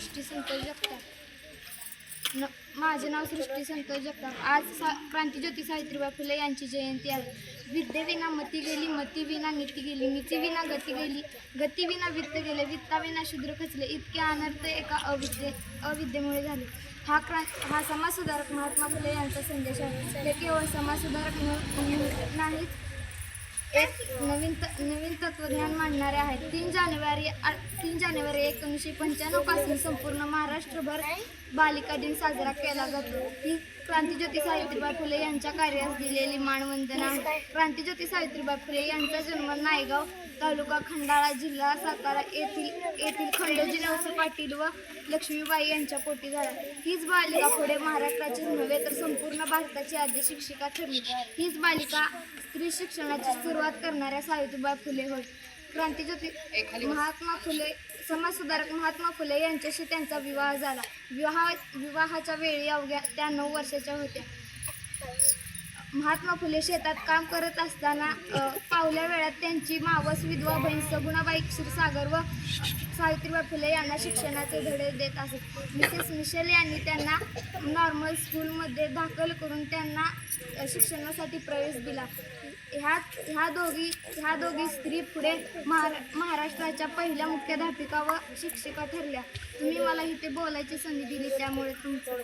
सृष्टी संतोष जगताप न माझे नाव सृष्टी संतोष जगताप आज सा क्रांतीज्योती सावित्रीबाई फुले यांची जयंती आहे. विद्येविना मती गेली मती विना नीती गेली नीतीविना गती गेली गतीविना वित्त गेले वित्ताविना शूद्र खचले इतके अनर्थ एका अविद्ये अविद्येमुळे झाले. हा क्रां हा समाजसुधारक महात्मा फुले यांचा संदेश आहे. ते केवळ समाजसुधारक न- नाहीत एक नवीन त नवीन तत्वज्ञान मांडणारे आहेत. तीन जानेवारी तीन जानेवारी एकोणीसशे पंच्याण्णवपासून संपूर्ण महाराष्ट्रभर बालिका दिन साजरा केला जातो. ही क्रांतीज्योती सावित्रीबाई फुले यांच्या कार्यास दिलेली मानवंदना आहे. क्रांतीज्योती सावित्रीबाई फुले यांचा जन्म नायगाव तालुका खंडाळा जिल्हा सातारा येथील येथील खंडोजी नवसे पाटील व लक्ष्मीबाई यांच्या पोटी झाला. हीच बालिका पुढे महाराष्ट्राचीच नव्हे तर संपूर्ण भारताची आद्य शिक्षिका ठरली. हीच बालिका स्त्री शिक्षणाची सुरुवात करणाऱ्या सावित्रीबाई फुले होय. क्रांतीज्योती महात्मा फुले समाजसुधारक महात्मा फुले यांच्याशी त्यांचा विवाह झाला. विवाह विवाहाच्या वेळी अवघ्या त्या नऊ वर्षाच्या होत्या. महात्मा फुले शेतात काम करत असताना अ, फावल्या वेळात त्यांची मावस विधवा बहीण सगुणाबाई क्षीरसागर व सावित्रीबाई फुले यांना शिक्षणाचे धडे देत असत. मिसेस मिशेल यांनी त्यांना नॉर्मल स्कूलमध्ये दाखल करून त्यांना शिक्षणासाठी प्रवेश दिला. ह्या ह्या दोघी ह्या दोघी स्त्री पुढे महारा महाराष्ट्राच्या पहिल्या मुख्याध्यापिका व शिक्षिका ठरल्या. तुम्ही मला इथे बोलायची संधी दिली त्यामुळे तुमचं